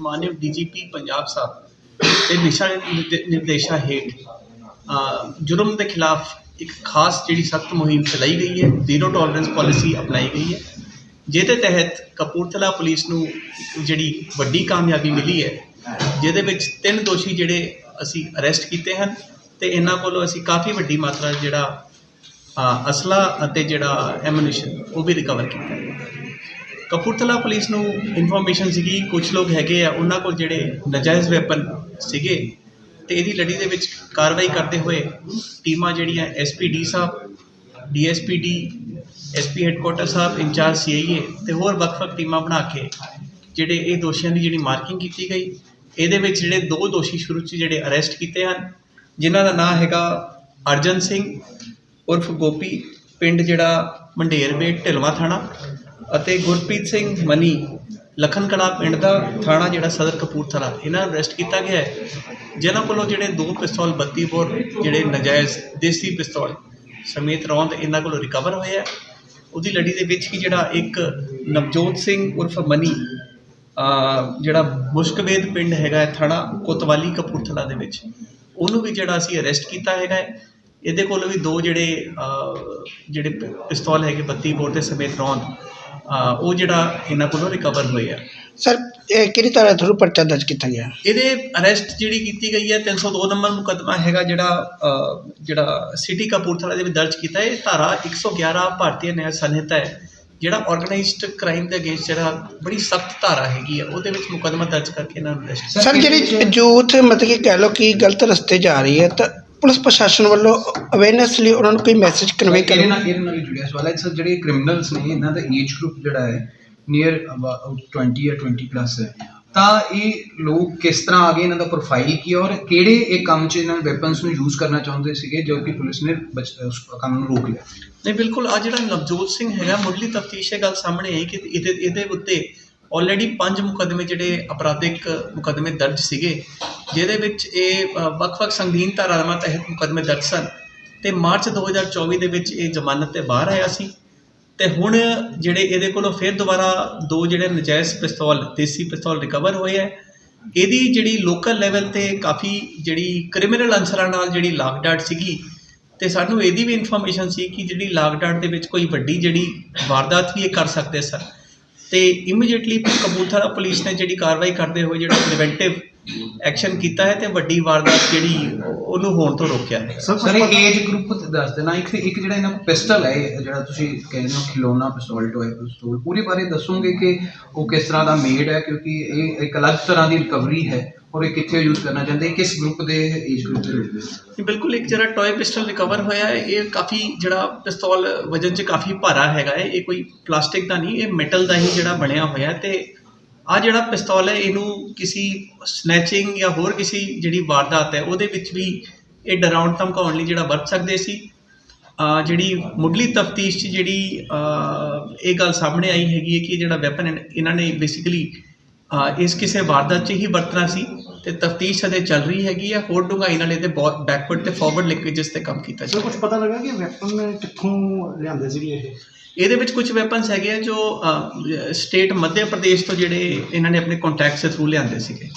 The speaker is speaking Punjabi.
ਮਾਨਯੋਗ ਡੀਜੀਪੀ ਪੰਜਾਬ ਸਾਹਿਬ ਦੇ ਦਿਸ਼ਾ ਨਿਰਦੇ- ਨਿਰਦੇਸ਼ਾਂ ਹੇਠ ਜੁਰਮ ਦੇ ਖਿਲਾਫ ਇੱਕ ਖਾਸ ਜਿਹੜੀ ਸਖਤ ਮੁਹਿੰਮ ਚਲਾਈ ਗਈ ਹੈ, ਜ਼ੀਰੋ ਟੋਲਰੈਂਸ ਪਾਲਿਸੀ ਅਪਣਾਈ ਗਈ ਹੈ। ਜਿਹਦੇ ਤਹਿਤ ਕਪੂਰਥਲਾ ਪੁਲਿਸ ਨੂੰ ਜਿਹੜੀ ਵੱਡੀ ਕਾਮਯਾਬੀ ਮਿਲੀ ਹੈ, ਜਿਹਦੇ ਵਿੱਚ ਤਿੰਨ ਦੋਸ਼ੀ ਜਿਹੜੇ ਅਸੀਂ ਅਰੈਸਟ ਕੀਤੇ ਹਨ ਤੇ ਇਹਨਾਂ ਕੋਲੋਂ ਅਸੀਂ ਕਾਫੀ ਵੱਡੀ ਮਾਤਰਾ ਜਿਹੜਾ ਅਸਲਾ ਅਤੇ ਜਿਹੜਾ ਐਮੂਨੀਸ਼ਨ ਉਹ ਵੀ ਰਿਕਵਰ ਕੀਤਾ। ਹੈ ਕਪੂਰਥਲਾ ਪੁਲਿਸ ਨੂੰ ਇਨਫੋਰਮੇਸ਼ਨ ਸੀਗੀ ਕੁਝ ਲੋਕ ਹੈਗੇ ਆ, ਉਹਨਾਂ ਕੋਲ ਜਿਹੜੇ ਨਜਾਇਜ਼ ਵੈਪਨ ਸੀਗੇ ਤੇ ਇਹਦੀ ਲੜੀ ਦੇ ਵਿੱਚ ਕਾਰਵਾਈ ਕਰਦੇ ਹੋਏ ਟੀਮਾਂ ਜਿਹੜੀਆਂ ਐਸਪੀਡੀ ਸਾਹਿਬ ਡੀਐਸਪੀਡੀ ਐਸਪੀ ਹੈੱਡਕੁਆਟਰ ਸਾਹਿਬ, ਇੰਚਾਰਜ ਸੀਆਈਏ ਤੇ ਹੋਰ ਵੱਖ-ਵੱਖ ਟੀਮਾਂ ਬਣਾ ਕੇ ਜਿਹੜੇ ਇਹ ਦੋਸ਼ੀਆਂ ਦੀ ਜਿਹੜੀ ਮਾਰਕਿੰਗ ਕੀਤੀ ਗਈ, ਇਹਦੇ ਵਿੱਚ ਜਿਹੜੇ ਦੋ ਦੋਸ਼ੀ ਸ਼ੁਰੂ 'ਚ ਜਿਹੜੇ ਅਰੈਸਟ ਕੀਤੇ ਹਨ, ਜਿਨ੍ਹਾਂ ਦਾ ਨਾਮ ਹੈਗਾ ਅਰਜਨ ਸਿੰਘ ਉਰਫ ਗੋਪੀ, ਪਿੰਡ ਜਿਹੜਾ ਮੰਡੇਰਵੇ ਢਿਲਵਾ ਥਾਣਾ ਅਤੇ ਗੁਰਪ੍ਰੀਤ ਸਿੰਘ ਮਨੀ ਲਖਨ ਕਲਾਂ ਪਿੰਡ ਦਾ ਥਾਣਾ ਜਿਹੜਾ ਸਦਰ ਕਪੂਰਥਲਾ, ਇਹਨਾਂ ਨੂੰ ਅਰੈਸਟ ਕੀਤਾ ਗਿਆ ਹੈ। ਜਿਨ੍ਹਾਂ ਕੋਲੋਂ ਜਿਹੜੇ ਦੋ ਪਿਸਤੌਲ 32 ਬੋਰ ਜਿਹੜੇ ਨਜਾਇਜ਼ ਦੇਸੀ ਪਿਸਤੌਲ ਸਮੇਤ ਰੌਂਦ ਇਹਨਾਂ ਕੋਲੋਂ ਰਿਕਵਰ ਹੋਏ ਆ ਉਹਦੀ ਲੜੀ ਦੇ ਵਿੱਚ ਹੀ ਜਿਹੜਾ ਇੱਕ ਨਵਜੋਤ ਸਿੰਘ ਉਰਫ ਮਨੀ ਜਿਹੜਾ ਮੁਸ਼ਕਵੇਦ ਪਿੰਡ ਹੈਗਾ ਹੈ, ਥਾਣਾ ਕੋਤਵਾਲੀ ਕਪੂਰਥਲਾ ਦੇ ਵਿੱਚ, ਉਹਨੂੰ ਵੀ ਜਿਹੜਾ ਅਸੀਂ ਅਰੈਸਟ ਕੀਤਾ ਹੈਗਾ ਹੈ। ਇਹਦੇ ਕੋਲ ਵੀ ਦੋ ਜਿਹੜੇ ਜਿਹੜੇ ਪ- ਪਿਸਤੌਲ ਹੈਗੇ 32 ਬੋਰ ਦੇ ਸਮੇਤ ਰੌਂਦ ਉਹ ਜਿਹੜਾ ਇਹਨਾਂ ਕੋਲੋਂ ਰਿਕਵਰ ਹੋਏ ਆ। ਸਰ ਇਹ ਕਿਹੜੀ ਤਰ੍ਹਾਂ ਥਰੂ ਪਰਚਾ ਦਰਜ ਕੀਤਾ ਗਿਆ? ਇਹਦੇ ਅਰੈਸਟ ਜਿਹੜੀ ਕੀਤੀ ਗਈ ਹੈ 302 ਨੰਬਰ ਮੁਕੱਦਮਾ ਹੈਗਾ ਜਿਹੜਾ ਜਿਹੜਾ ਸਿਟੀ ਕਪੂਰਥਲਾ ਦੇ ਵਿੱਚ ਦਰਜ ਕੀਤਾ ਹੈ। ਇਹ ਧਾਰਾ 111 ਭਾਰਤੀ ਨਿਆਂ ਸੰਹਿਤਾ ਹੈ ਜਿਹੜਾ ਆਰਗੇਨਾਈਜ਼ਡ ਕ੍ਰਾਈਮ ਦੇ ਅਗੇਂਸਟ ਜਿਹੜਾ ਬੜੀ ਸਖਤ ਧਾਰਾ ਹੈਗੀ ਹੈ ਉਹਦੇ ਵਿੱਚ ਮੁਕੱਦਮਾ ਦਰਜ ਕਰਕੇ ਇਹਨਾਂ ਨੂੰ ਅਰੈਸਟ ਸਰ ਜਿਹੜੀ ਯੂਥ ਮਤਲਬ ਕਿ ਕਹਿ ਲਓ ਕਿ ਗਲਤ ਰਸਤੇ ਜਾ ਰਹੀ ਹੈ ਤਾਂ ਪੁਲਿਸ ਪ੍ਰਸ਼ਾਸਨ ਵੱਲੋਂ ਅਵੇਅਰਨੈਸ ਲਈ ਉਹਨਾਂ ਨੂੰ ਕੋਈ ਮੈਸੇਜ ਕਨਵੇ ਇਹਦੇ ਕਰਨਾ? ਨਾਲ ਇਹਦੇ ਨਾਲ ਹੀ ਜੁੜਿਆ ਸਵਾਲ ਹੈ ਸਰ ਜਿਹੜੇ ਕ੍ਰਿਮੀਨਲਸ ਨੇ ਇਹਨਾਂ ਦਾ ਏਜ ਗਰੁੱਪ ਜਿਹੜਾ ਹੈ ਨੀਅਰ 20 ਜਾਂ 20 ਪਲੱਸ ਹੈ। ਤਾਂ ਇਹ ਲੋਕ ਕਿਸ ਤਰ੍ਹਾਂ ਆ ਗਏ ਇਹਨਾਂ ਦਾ ਪ੍ਰੋਫਾਈਲ ਕੀ ਹੈ ਔਰ ਕਿਹੜੇ ਇਹ ਕੰਮ 'ਚ ਇਹਨਾਂ ਵੈਪਨਸ ਨੂੰ ਯੂਜ਼ ਕਰਨਾ ਚਾਹੁੰਦੇ ਸੀਗੇ ਜੋ ਕਿ ਪੁਲਿਸ ਨੇ ਬਚ- ਉਸ ਕੰਮ ਨੂੰ ਰੋਕ ਲਿਆ? ਨਹੀਂ ਬਿਲਕੁਲ ਆ ਜਿਹੜਾ ਨਵਜੋਤ ਸਿੰਘ ਹੈਗਾ ਮੁੱਢਲੀ ਤਫਤੀਸ਼ ਇਹ ਗੱਲ ਸਾਹਮਣੇ ਆਈ ਕਿ ਇਹਦੇ ਇਹਦੇ ਉੱਤੇ ਆਲਰੇਡੀ ਪੰਜ ਮੁਕੱਦਮੇ ਜਿਹੜੇ ਅਪਰਾਧਿਕ ਮੁਕੱਦਮੇ ਦਰਜ ਸੀਗੇ, ਜਿਹਦੇ ਵਿੱਚ ਇਹ ਵੱਖ-ਵੱਖ ਸੰਗੀਨ ਧਾਰਾਵਾਂ ਤਹਿਤ ਮੁਕੱਦਮੇ ਦਰਜ ਸਨ ਤੇ ਮਾਰਚ 2024 ਦੇ ਵਿੱਚ ਇਹ ਜ਼ਮਾਨਤ ਤੇ ਬਾਹਰ ਆਇਆ ਸੀ ਤੇ ਹੁਣ ਜਿਹੜੇ ਇਹਦੇ ਕੋਲੋਂ ਫਿਰ ਦੁਬਾਰਾ ਦੋ ਜਿਹੜੇ ਨਜਾਇਜ਼ ਪਿਸਤੌਲ, ਦੇਸੀ ਪਿਸਤੌਲ ਰਿਕਵਰ ਹੋਏ ਹੈ, ਇਹਦੀ ਜਿਹੜੀ ਲੋਕਲ ਲੈਵਲ ਤੇ ਕਾਫੀ ਜਿਹੜੀ ਕ੍ਰਿਮੀਨਲ ਅਨਸਰਾਂ ਨਾਲ ਜਿਹੜੀ ਲਾਕਡਾਟ ਸੀਗੀ ਤੇ ਸਾਨੂੰ ਇਹਦੀ ਵੀ ਇਨਫੋਰਮੇਸ਼ਨ ਸੀ ਕਿ ਜਿਹੜੀ ਲਾਕਡਾਟ ਦੇ ਵਿੱਚ ਕੋਈ ਵੱਡੀ ਜਿਹੜੀ ਵਾਰਦਾਤ ਵੀ ਇਹ ਕਰ ਸਕਦੇ ਸਨ। ਤੇ ਇਮੀਡੀਏਟਲੀ ਕਪੂਰਥਲਾ ਪੁਲਿਸ ਨੇ ਜਿਹੜੀ ਕਾਰਵਾਈ ਕਰਦੇ ਹੋਏ ਜਿਹੜਾ ਪ੍ਰੀਵੈਂਟਿਵ ਐਕਸ਼ਨ ਕੀਤਾ ਹੈ ਤੇ ਵੱਡੀ ਵਾਰਦਾਤ ਜਿਹੜੀ ਉਹ- ਉਹਨੂੰ ਹੋਣ ਤੋਂ ਰੋਕਿਆ ਹੈ। ਸਰ ਇਹ ਏਜ ਗਰੁੱਪ ਦੱਸ ਦੇਣਾ ਇੱਕ ਇੱਕ ਜਿਹੜਾ ਇਹਨਾਂ ਕੋਲ ਪਿਸਟਲ ਹੈ ਜਿਹੜਾ ਤੁਸੀਂ ਕਹਿੰਦੇ ਹੋ ਖਿਲੌਣਾ ਪਿਸਤੌਲ ਟੋਏ ਪਿਸਤੌਲ ਪੂਰੇ ਬਾਰੇ ਦੱਸੋਗੇ ਕਿ ਉਹ ਕਿਸ ਤਰ੍ਹਾਂ ਦਾ ਮੇਡ ਹੈ ਕਿਉਂਕਿ ਇਹ ਇੱਕ ਅਲੱਗ ਤਰ੍ਹਾਂ ਦੀ ਰਿਕਵਰੀ ਹੈ। ਔਰ ਇਹ ਕਿੱਥੇ ਯੂਜ਼ ਕਰਨਾ ਚਾਹੁੰਦੇ? ਕਿਸ ਗਰੁੱਪ ਦੇ ਏਜ ਗਰੁੱਪ ਦੇ ਲੋਕ ਨੇ ਇਹ ਬਿਲਕੁਲ, ਇੱਕ ਜਿਹੜਾ ਟੌਏ ਪਿਸਟਲ ਰਿਕਵਰ ਹੋਇਆ ਹੈ, ਇਹ ਕਾਫੀ ਜਿਹੜਾ ਪਿਸਤੌਲ ਵਜਨ 'ਚ ਕਾਫੀ ਭਾਰਾ ਹੈਗਾ ਹੈ। ਇਹ ਕੋਈ ਪਲਾਸਟਿਕ ਦਾ ਨਹੀਂ, ਇਹ ਮੈਟਲ ਦਾ ਹੀ ਜਿਹੜਾ ਬਣਿਆ ਹੋਇਆ ਹੈ ਤੇ ਆ ਜਿਹੜਾ ਪਿਸਤੌਲ ਹੈ, ਇਹਨੂੰ ਕਿਸੇ ਸਨੈਚਿੰਗ ਜਾਂ ਹੋਰ ਕਿਸੇ ਜਿਹੜੀ ਵਾਰਦਾਤ ਹੈ, ਉਹਦੇ ਵਿੱਚ ਵੀ ਇਹ ਡਰਾਉਣ, ਧਮਕਾਉਣ ਲਈ ਜਿਹੜਾ ਵਰਤ ਸਕਦੇ ਸੀ। ਜਿਹੜੀ ਮੁੱਢਲੀ ਤਫਤੀਸ਼ 'ਚ ਜਿਹੜੀ ਇਹ ਗੱਲ ਸਾਹਮਣੇ ਆਈ ਹੈਗੀ ਹੈ ਕਿ ਇਹ ਜਿਹੜਾ ਵੈਪਨ ਇਹਨਾਂ ਨੇ ਬੇਸਿਕਲੀ ਇਸ ਕਿਸੇ ਵਾਰਦਾਤ 'ਚ ਹੀ ਵਰਤਣਾ ਸੀ। ਤੇ ਤਫਤੀਸ਼ ਅਜੇ ਚੱਲ ਰਹੀ ਹੈਗੀ ਆ। ਹੋਰ ਡੂੰਘਾਈ ਨਾਲ ਇਹਦੇ ਬੈਕਵਰਡ ਤੇ ਫਾਰਵਰਡ ਲਿੰਕੇजेस ਤੇ ਕੰਮ ਕੀਤਾ ਸਰ ਜਾ ਕੁਝ ਪਤਾ ਲੱਗਾ ਕਿ ਵੈਪਨ ਕਿੱਥੋਂ ਲਿਆਂਦੇ ਸੀਗੇ ਇਹ? ਇਹਦੇ ਵਿੱਚ ਕੁਝ ਵੈਪਨਸ ਹੈਗੇ ਆ ਜੋ ਸਟੇਟ ਮੱਧ ਪ੍ਰਦੇਸ਼ ਤੋਂ ਜਿਹੜੇ ਇਹਨਾਂ ਨੇ ਆਪਣੇ ਕੰਟੈਕਟਸ ਦੇ ਥਰੂ ਲਿਆਂਦੇ ਸੀਗੇ।